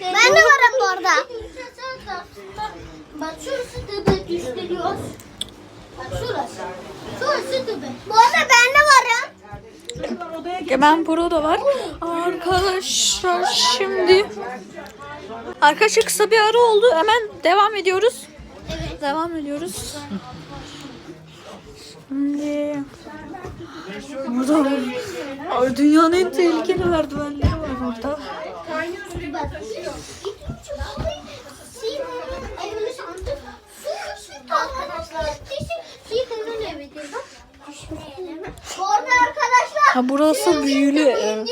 Ben de varım bu arada. Bak şurası tepe düştürüyoruz. Bak şurası. Şurası tepe. Bu arada ben de varım. Hemen burada var. Arkadaşlar şimdi Arkadaşlar kısa bir ara oldu. Hemen devam ediyoruz. Evet. Devam ediyoruz. Şimdi burada. Ay, dünyanın en tehlikeli merdivenleri var burada. Ha burası büyülü ev.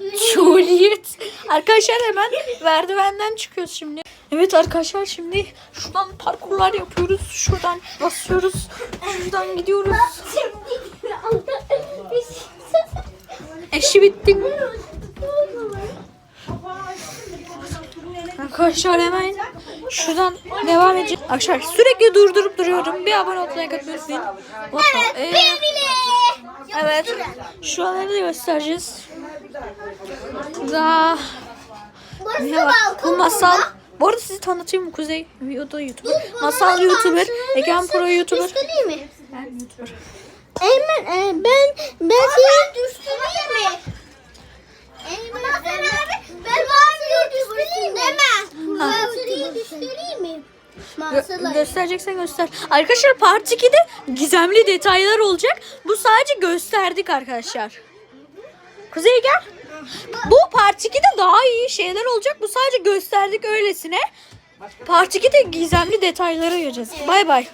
İçin e. Arkadaşlar hemen merdivenden çıkıyoruz şimdi. Evet arkadaşlar şimdi şuradan parkurlar yapıyoruz. Şuradan basıyoruz. Şuradan gidiyoruz. Eşi bittik. Arkadaşlar hemen şuradan devam edeceğiz. Arkadaşlar sürekli durdurup duruyorum. Bir abone olmayı unutmayın. Evet. evet. Şu an ne göstereceğiz? Daha ne da var? Bu masal. Burada. Bu arada sizi tanıtayım mı? Kuzey o da YouTuber. Masal YouTuber. Egen Pro YouTuber. Mi? Ben YouTuber. Eymen e, ben ben seni düştüreyim mi? Eymen abi ben maviyi düştüreyim mi? Maviyi düştüreyim mi? Gö- Masal. göstereceksen göster. Arkadaşlar Part 2'de gizemli detaylar olacak. Bu sadece gösterdik arkadaşlar. Kuzey gel. Bu Part 2'de daha iyi şeyler olacak. Bu sadece gösterdik öylesine. Part 2'de gizemli detaylara gireceğiz. Bay bay.